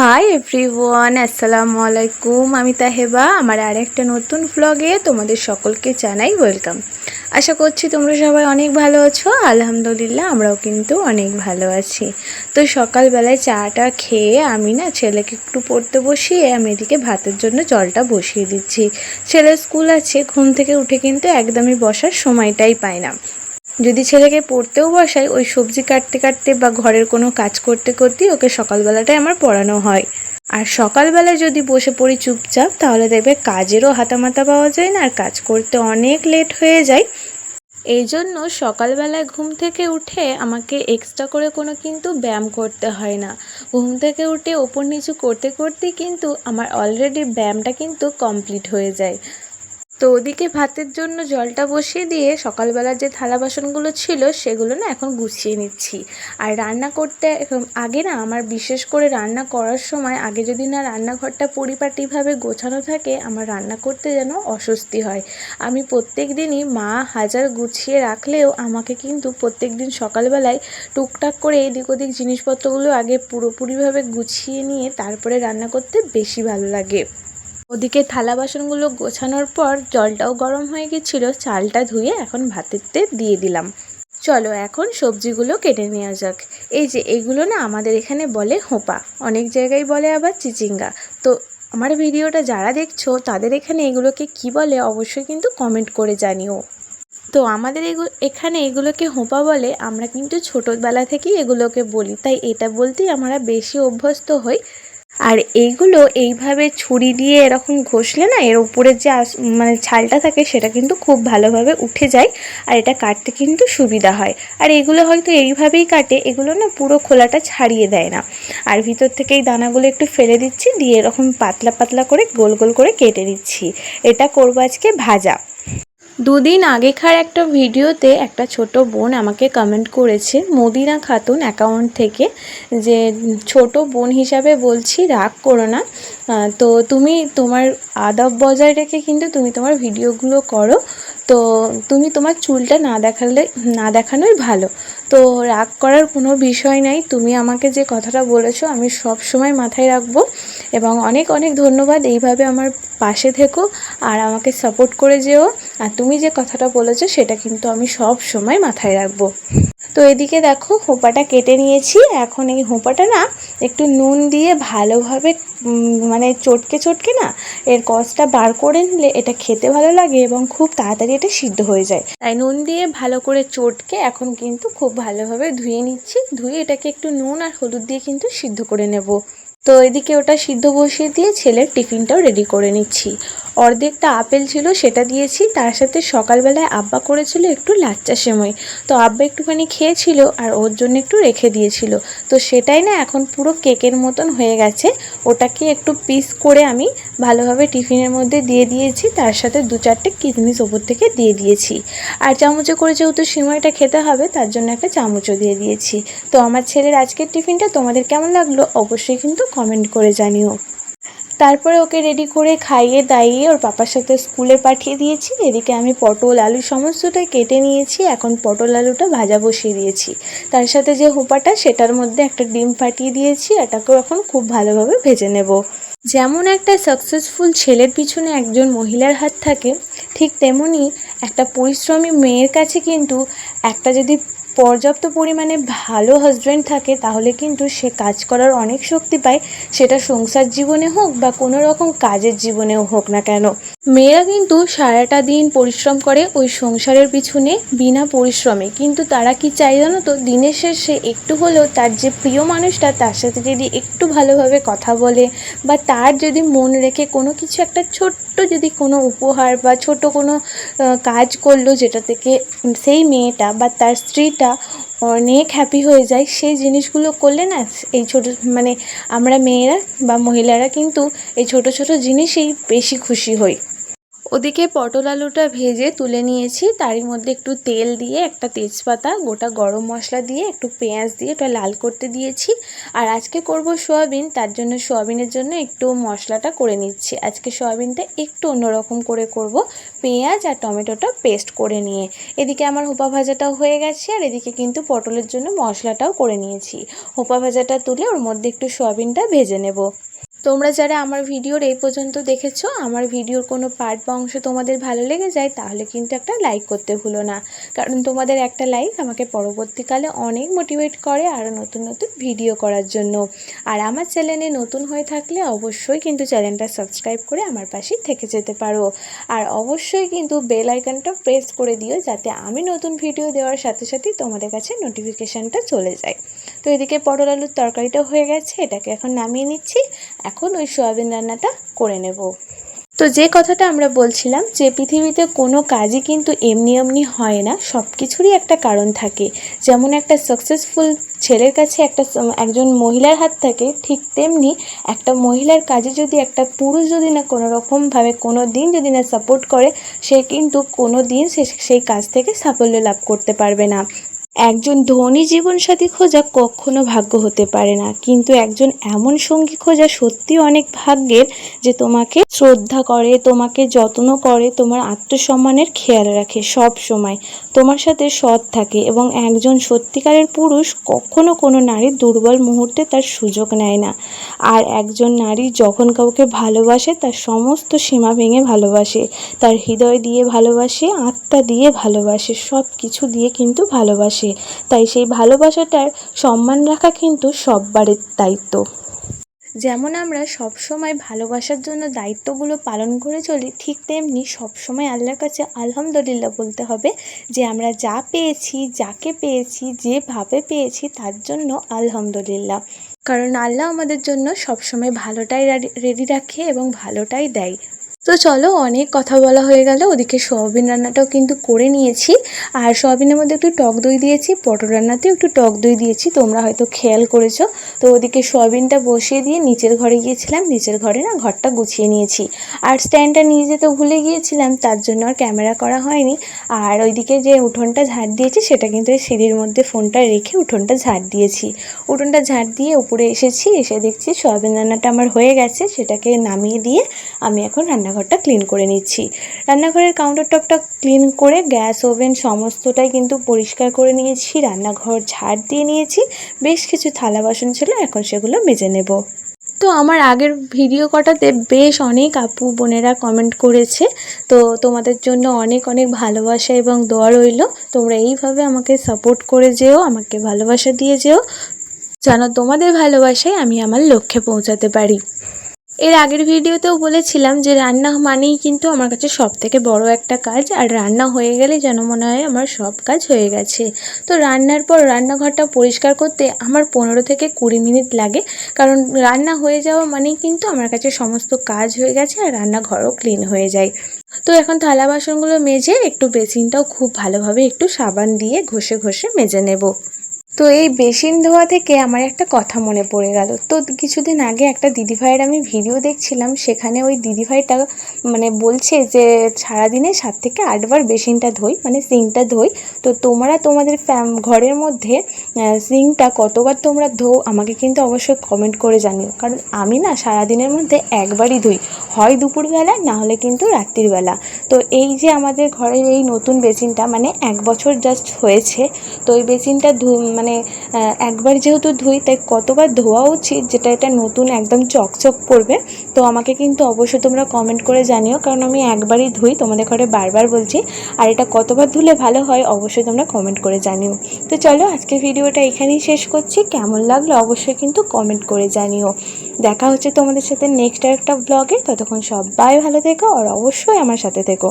Hi everyone আসসালামু আলাইকুম আমি তাহেবা, আমার আরেকটা নতুন ভ্লগে তোমাদের সকলকে জানাই ওয়েলকাম আশা করছি তোমরা সবাই অনেক ভালো আছো। আলহামদুলিল্লাহ, আমরাও কিন্তু অনেক ভালো আছি। তো সকালবেলায় চাটা খেয়ে আমি না ছেলেকে একটু পড়তে বসিয়ে আমি এদিকে ভাতের জন্য জলটা বসিয়ে দিচ্ছি। ছেলের স্কুল আছে, ঘুম থেকে উঠে কিন্তু একদমই বসার সময়টাই পায় না। যদি ছেলেকে পড়তেও বসাই, ওই সবজি কাটতে কাটতে বা ঘরের কোনো কাজ করতে করতেই ওকে সকালবেলাটাই আমার পড়ানো হয়। আর সকালবেলায় যদি বসে পড়ি চুপচাপ, তাহলে দেখবে কাজেরও হাতামাতা পাওয়া যায় না, আর কাজ করতে অনেক লেট হয়ে যায়। এই জন্য সকালবেলায় ঘুম থেকে উঠে আমাকে এক্সট্রা করে কোনো কিন্তু ব্যায়াম করতে হয় না। ঘুম থেকে উঠে ওপর নিচু করতে করতেই কিন্তু আমার অলরেডি ব্যায়ামটা কিন্তু কমপ্লিট হয়ে যায়। তো ওদিকে ভাতের জন্য জলটা বসিয়ে দিয়ে সকালবেলার যে থালা বাসনগুলো ছিল সেগুলো না এখন গুছিয়ে নিচ্ছি। আর রান্না করতে আগে না আমার বিশেষ করে রান্না করার সময় আগে যদি না রান্নাঘরটা পরিপাটিভাবে গোছানো থাকে আমার রান্না করতে যেন অস্বস্তি হয়। আমি প্রত্যেক দিনই মা হাজার গুছিয়ে রাখলেও আমাকে কিন্তু প্রত্যেক দিন সকালবেলায় টুকটাক করে এদিক ওদিক জিনিসপত্রগুলো আগে পুরোপুরিভাবে গুছিয়ে নিয়ে তারপরে রান্না করতে বেশি ভালো লাগে। ওদিকে থালা বাসনগুলো গোছানোর পর জলটাও গরম হয়ে গেছিল, চালটা ধুয়ে এখন ভাতেরতে দিয়ে দিলাম। চলো এখন সবজিগুলো কেটে নেওয়া যাক। এই যে এগুলো না আমাদের এখানে বলে হোপা, অনেক জায়গায় বলে আবার চিচিঙ্গা। তো আমার ভিডিওটা যারা দেখছ, তাদের এখানে এগুলোকে কি বলে অবশ্যই কিন্তু কমেন্ট করে জানিও। তো আমাদের এখানে এগুলোকে হোঁপা বলে, আমরা কিন্তু ছোটোবেলা থেকেই এগুলোকে বলি। তাই এটা বলতেই আমরা বেশি অভ্যস্ত হই। আর এইগুলো এইভাবে ছুরি দিয়ে এরকম ঘষলে না, এর উপরে যে মানে ছালটা থাকে সেটা কিন্তু খুব ভালোভাবে উঠে যায় আর এটা কাটতে কিন্তু সুবিধা হয়। আর এগুলো হয়তো এইভাবেই কাটে, এগুলো না পুরো খোলাটা ছাড়িয়ে দেয় না। আর ভিতর থেকে এই দানাগুলো একটু ফেলে দিচ্ছি, দিয়ে এরকম পাতলা পাতলা করে গোল গোল করে কেটে দিচ্ছি এটা করব আজকে ভাজা। দুদিন আগেকার একটা ভিডিওতে একটা ছোট বোন আমাকে কমেন্ট করেছে, মদিনা খাতুন অ্যাকাউন্ট থেকে, যে ছোট বোন হিসাবে বলছি, রাগ করো না। তো তুমি তোমার আদব বজায় রেখে কিন্তু তুমি তোমার ভিডিওগুলো করো। তো তুমি তোমার চুলটা না দেখালে, না দেখানোই ভালো। তো রাগ করার কোনো বিষয় নাই। তুমি আমাকে যে কথাটা বলেছ, আমি সব সময় মাথায় রাখব। এবং অনেক অনেক ধন্যবাদ। এইভাবে আমার পাশে থেকো আর আমাকে সাপোর্ট করে যেও। আর তুমি যে কথাটা বলেছ, সেটা কিন্তু আমি সব সময় মাথায় রাখব। তো এদিকে দেখো হোঁপাটা কেটে নিয়েছি। এখন এই হোঁপাটা না একটু নুন দিয়ে ভালোভাবে মানে চটকে চটকে না এর কষটা বার করে নিলে এটা খেতে ভালো লাগে এবং খুব তাড়াতাড়ি এটা সিদ্ধ হয়ে যায়। তাই নুন দিয়ে ভালো করে চটকে এখন কিন্তু খুব ভালোভাবে ধুয়ে নিচ্ছি। ধুয়ে এটাকে একটু নুন আর হলুদ দিয়ে কিন্তু সিদ্ধ করে নেব। তো এদিকে ওটা সিদ্ধ বসিয়ে দিয়ে ছেলের টিফিনটাও রেডি করে নিচ্ছি। অর্ধেকটা আপেল ছিল, সেটা দিয়েছি। তার সাথে সকালবেলায় আব্বা করেছিল একটু লাচ্চা সেমই। তো আব্বা একটুখানি খেয়েছিল আর ওর জন্য একটু রেখে দিয়েছিল। তো সেটাই না এখন পুরো কেকের মতন হয়ে গেছে। ওটাকে একটু পিস করে আমি ভালোভাবে টিফিনের মধ্যে দিয়ে দিয়েছি। তার সাথে দু চারটে কিশমিশ ওপর থেকে দিয়ে দিয়েছি। আর চামচে করে যেহেতু সিমাইটা খেতে হবে, তার জন্য একটা চামচও দিয়ে দিয়েছি। তো আমার ছেলের আজকের টিফিনটা তোমাদের কেমন লাগল? অবশ্যই কিন্তু কমেন্ট করে জানিও। তারপরে ওকে রেডি করে খাইয়ে দাইয়ে ওর পাপার সাথে স্কুলে পাঠিয়ে দিয়েছি। এদিকে আমি পটল, আলু সমস্তটাই কেটে নিয়েছি। এখন পটল, আলুটা ভাজা বসিয়ে দিয়েছি। তার সাথে যে হোপাটা, সেটার মধ্যে একটা ডিম ফাটিয়ে দিয়েছি। এটাকেও এখন খুব ভালোভাবে ভেজে নেব। যেমন একটা সাকসেসফুল ছেলের পিছনে একজন মহিলার হাত থাকে, ঠিক তেমনি একটা পরিশ্রমী মেয়ের কাছে কিন্তু একটা যদি পর্যাপ্ত পরিমাণে ভালো হাজব্যান্ড থাকে, তাহলে কিন্তু সে কাজ করার অনেক শক্তি পায়। সেটা সংসার জীবনে হোক বা কোনো রকম কাজের জীবনেও হোক না কেন। মেয়েরা কিন্তু সারাটা দিন পরিশ্রম করে ওই সংসারের পিছনে বিনা পরিশ্রমে। কিন্তু তারা কি চাই জানো তো? দিনের শেষে একটু হলেও তার যে প্রিয় মানুষটা, তার সাথে যদি একটু ভালোভাবে কথা বলে বা তার যদি মন রেখে কোনো কিছু একটা ছোট্ট যদি কোনো উপহার বা ছোট কোনো কাজ করল যেটা থেকে সেই মেয়েটা বা তার স্ত্রীটা অনেক হ্যাপি হয়ে যায়। সেই জিনিসগুলো করলে না, এই ছোট মানে আমরা মেয়েরা বা মহিলারা কিন্তু এই ছোট ছোট জিনিসেই বেশি খুশি হই। ওদিকে পটল আলুটা ভেজে তুলে নিয়েছি। তারই মধ্যে একটু তেল দিয়ে, একটা তেজপাতা, গোটা গরম মশলা দিয়ে, একটু পেঁয়াজ দিয়ে ওটা লাল করতে দিয়েছি। আর আজকে করব সোয়াবিন, তার জন্য সোয়াবিনের জন্য একটু মশলাটা করে নিচ্ছি। আজকে সোয়াবিনটা একটু অন্যরকম করে করব। পেঁয়াজ আর টমেটোটা পেস্ট করে নিয়ে। এদিকে আমার হোপা ভাজাটাও হয়ে গেছে, আর এদিকে কিন্তু পটলের জন্য মশলাটাও করে নিয়েছি। হোপা ভাজাটা তুলে ওর মধ্যে একটু সোয়াবিনটা ভেজে নেব। তোমরা যারা আমার ভিডিওর এই পর্যন্ত দেখেছ, আমার ভিডিওর কোনো পার্ট বা অংশ তোমাদের ভালো লেগে যায়, তাহলে কিন্তু একটা লাইক করতে ভুলো না। কারণ তোমাদের একটা লাইক আমাকে পরবর্তীকালে অনেক মোটিভেট করে আরও নতুন নতুন ভিডিও করার জন্য। আর আমার চ্যানেলে নতুন হয়ে থাকলে অবশ্যই কিন্তু চ্যানেলটা সাবস্ক্রাইব করে আমার পাশেই থেকে যেতে পারো। আর অবশ্যই কিন্তু বেল আইকনটা প্রেস করে দিও, যাতে আমি নতুন ভিডিও দেওয়ার সাথে সাথেই তোমাদের কাছে নোটিফিকেশানটা চলে যায়। তো এদিকে পটল আলুর তরকারিটা হয়ে গেছে, এটাকে এখন নামিয়ে নিচ্ছি। এখন ওই সয়াবিন রান্নাটা করে নেব। তো যে কথাটা আমরা বলছিলাম যে পৃথিবীতে কোনো কাজই কিন্তু এমনি এমনি হয় না, সব কিছুরই একটা কারণ থাকে। যেমন একটা সাকসেসফুল ছেলের কাছে একটা একজন মহিলার হাত থাকে, ঠিক তেমনি একটা মহিলার কাজে যদি একটা পুরুষ যদি না কোনো রকমভাবে কোনো দিন যদি না সাপোর্ট করে, সে কিন্তু কোনো দিন সে সেই কাজ থেকে সাফল্য লাভ করতে পারবে না। একজন ধনী জীবনসাথী খোঁজা কখনো ভাগ্য হতে পারে না, কিন্তু একজন এমন সঙ্গী খোঁজা সত্যি অনেক ভাগ্যের যে তোমাকে শ্রদ্ধা করে, তোমাকে যত্ন করে, তোমার আত্মসম্মানের খেয়াল রাখে সব সময়, তোমার সাথে সৎ থাকে এবং একজন সত্যিকারের পুরুষ কখনো কোনো নারীর দুর্বল মুহূর্তে তার সুযোগ নেয় না। আর একজন নারী যখন কাউকে ভালোবাসে, তার সমস্ত সীমা ভেঙে ভালোবাসে, তার হৃদয় দিয়ে ভালোবাসে, আত্মা দিয়ে ভালোবাসে সব কিছু দিয়ে কিন্তু ভালোবাসে। তাই সেই ভালোবাসাটার সম্মান রাখা কিন্তু সববারের দায়িত্ব। যেমন আমরা সব সময় ভালোবাসার জন্য দায়িত্বগুলো পালন করে চলি, ঠিক তেমনি সবসময় আল্লাহর কাছে আলহামদুলিল্লাহ বলতে হবে যে আমরা যা পেয়েছি, যাকে পেয়েছি যেভাবে পেয়েছি তার জন্য আলহামদুলিল্লাহ। কারণ আল্লাহ আমাদের জন্য সবসময় ভালোটাই রেডি রাখে এবং ভালোটাই দেয়। তো চলো অনেক কথা বলা হয়ে গেল। ওদিকে সোয়াবিন রান্নাটাও কিন্তু করে নিয়েছি। আর সোয়াবিনের মধ্যে একটু টক দই দিয়েছি, পটল রান্নাতেও একটু টক দই দিয়েছি, তোমরা হয়তো খেয়াল করেছ। তো ওদিকে সোয়াবিনটা বসিয়ে দিয়ে নিচের ঘরে গিয়েছিলাম। নিচের ঘরে না ঘরটা গুছিয়ে নিয়েছি। আর স্ট্যান্ডটা নিয়ে যেতে ভুলে গিয়েছিলাম, তার জন্য আর ক্যামেরা করা হয়নি। আর ওইদিকে যে উঠোনটা ঝাড় দিয়েছি, সেটা কিন্তু এই সিঁড়ির মধ্যে ফোনটা রেখে উঠোনটা ঝাড় দিয়েছি। উঠোনটা ঝাড় দিয়ে উপরে এসেছি, এসে দেখছি সোয়াবিন রান্নাটা আমার হয়ে গেছে, সেটাকে নামিয়ে দিয়ে আমি এখন রান্না রান্নাঘরটা ক্লিন করে নিচ্ছি। রান্নাঘরের কাউন্টার টপটা ক্লিন করে গ্যাস ওভেন সমস্তটাই কিন্তু পরিষ্কার করে নিয়েছি, রান্নাঘর ঝাড় দিয়ে নিয়েছি, বেশ কিছু থালা বাসন ছিল, এখন সেগুলো মেজে নেব। তো আমার আগের ভিডিও কটাতে বেশ অনেক আপু বোনেরা কমেন্ট করেছে, তো তোমাদের জন্য অনেক অনেক ভালোবাসা এবং দোয়া রইল। তোমরা এইভাবে আমাকে সাপোর্ট করে যেও, আমাকে ভালোবাসা দিয়ে যেও। যেন তোমাদের ভালোবাসায় আমি আমার লক্ষ্যে পৌঁছাতে পারি। এর আগের ভিডিওতেও বলেছিলাম যে রান্না মানেই কিন্তু আমার কাছে সব থেকে বড় একটা কাজ, আর রান্না হয়ে গেলে যেন মনে হয় আমার সব কাজ হয়ে গেছে। তো রান্নার পর রান্নাঘরটা পরিষ্কার করতে আমার পনেরো থেকে কুড়ি মিনিট লাগে, কারণ রান্না হয়ে যাওয়া মানেই কিন্তু আমার কাছে সমস্ত কাজ হয়ে গেছে আর রান্নাঘরও ক্লিন হয়ে যায়। তো এখন থালা বাসনগুলো মেজে একটু বেসিনটাও খুব ভালোভাবে একটু সাবান দিয়ে ঘষে ঘষে মেজে নেব। তো এই বেসিন ধোয়া থেকে আমার একটা কথা মনে পড়ে গেল। তো কিছুদিন আগে একটা দিদিভাইয়ের আমি ভিডিও দেখছিলাম, সেখানে ওই দিদিভাইটা মানে বলছে যে, সারাদিনে সাত থেকে আটবার বেসিনটা ধোই মানে সিঙ্কটা ধোই। তো তোমরা তোমাদের ফ্যাম, ঘরের মধ্যে সিঙ্কটা কতবার তোমরা ধো, আমাকে কিন্তু অবশ্যই কমেন্ট করে জানিও। কারণ আমি না সারাদিনের মধ্যে একবারই ধুই। হয় দুপুরবেলা, না হলে কিন্তু রাত্রিবেলা তো এই যে আমাদের ঘরের এই নতুন বেসিনটা মানে এক বছর জাস্ট হয়েছে, তো এই বেসিনটা ধু মানে মানে একবার যেহেতু ধুই, তাই কতবার ধোয়া উচিত, যেটা এটা নতুন একদম চকচক করবে। তো আমাকে কিন্তু অবশ্যই তোমরা কমেন্ট করে জানিও, কারণ আমি একবারই ধুই, তোমাদের ঘরে বারবার বলছি। আর এটা কতবার ধুলে ভালো হয়, অবশ্যই তোমরা কমেন্ট করে জানিও। তো চলো, আজকের ভিডিওটা এখানেই শেষ করছি। কেমন লাগল অবশ্যই কিন্তু কমেন্ট করে জানিও। দেখা হচ্ছে তোমাদের সাথে নেক্সট একটা ব্লগে ততক্ষণ সবাই ভালো থেকো, আর অবশ্যই আমার সাথে থেকো।